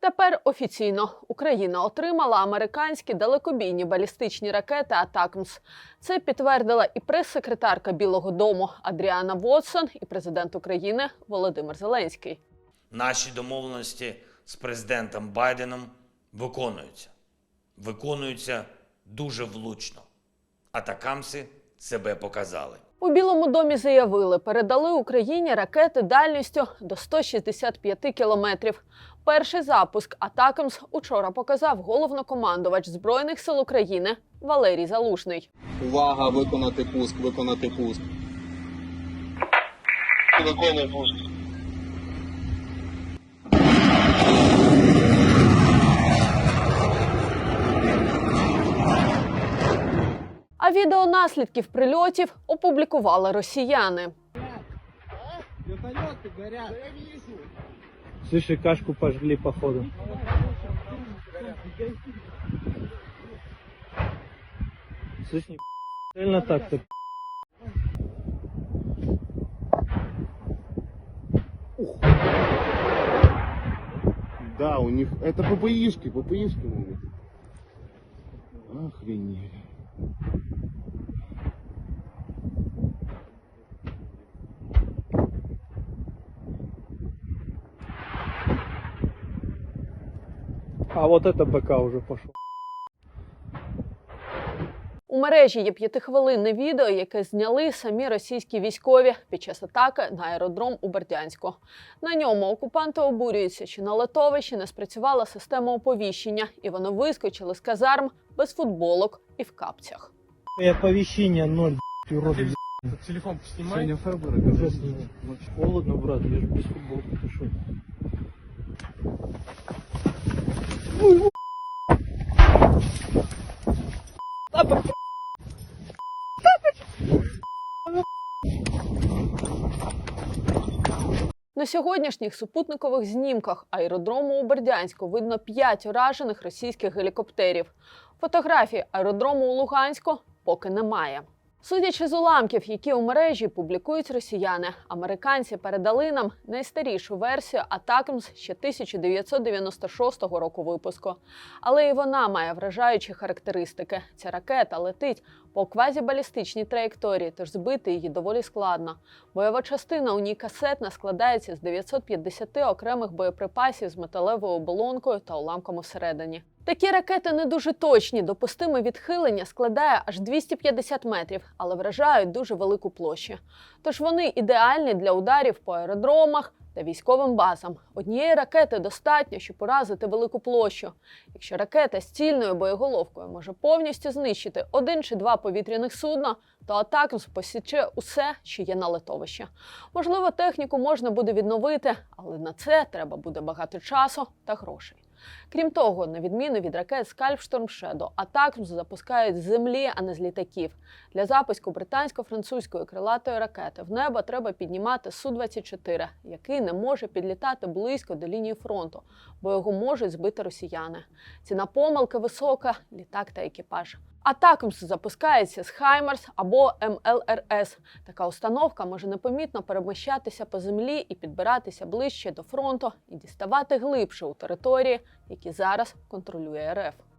Тепер офіційно Україна отримала американські далекобійні балістичні ракети Атакмс. Це підтвердила і прес-секретарка Білого Дому Адріана Вотсон, і президент України Володимир Зеленський. Наші домовленості з президентом Байденом виконуються. Виконуються дуже влучно. Атакамси себе показали. У Білому домі заявили, передали Україні ракети дальністю до 165 кілометрів. Перший запуск Атакамс учора показав головнокомандувач збройних сил України Валерій Залужний. Увага, виконати пуск, виконати пуск. Виконує пуск. А відео наслідків прильотів опублікували росіяни. Слышь, кашку пожгли походу. Слышь, не Реально так-то. Да, у них это ППИшки, ППИшки могут. Охренеть. А вот это БК уже пошел. У мережі є п'ятихвилинне відео, яке зняли самі російські військові під час атаки на аеродром у Бердянську. На ньому окупанти обурюються, що на литовищі не спрацювала система оповіщення, і вони вискочили з казарм без футболок і в капцях. И оповещение ноль, блядь, уроды. Телефон снимай. Сегодня Фебера, уже сниму. Холодно, брат, я же без футболки, ты На сьогоднішніх супутникових знімках аеродрому у Бердянську видно п'ять уражених російських гелікоптерів. Фотографії аеродрому у Луганську поки немає. Судячи з уламків, які у мережі публікують росіяни, американці передали нам найстарішу версію Атакмс ще 1996 року випуску. Але і вона має вражаючі характеристики. Ця ракета летить по квазібалістичній траєкторії, тож збити її доволі складно. Бойова частина у ній касетна складається з 950 окремих боєприпасів з металевою оболонкою та уламками всередині. Такі ракети не дуже точні. Допустиме відхилення складає аж 250 метрів, але вражають дуже велику площу. Тож вони ідеальні для ударів по аеродромах та військовим базам. Однієї ракети достатньо, щоб уразити велику площу. Якщо ракета з цільною боєголовкою може повністю знищити один чи два повітряних судна, то Атакмс посіче усе, що є на литовищі. Можливо, техніку можна буде відновити, але на це треба буде багато часу та грошей. Крім того, на відміну від ракет Скальп Storm Shadow, Атакмс запускають з землі, а не з літаків. Для запуску британсько-французької крилатої ракети в небо треба піднімати Су-24, який не може підлітати близько до лінії фронту, бо його можуть збити росіяни. Ціна помилки висока, літак та екіпаж. Атакмс запускається з Хаймерс або МЛРС. Така установка може непомітно переміщатися по землі і підбиратися ближче до фронту і діставати глибше у території, які зараз контролює РФ.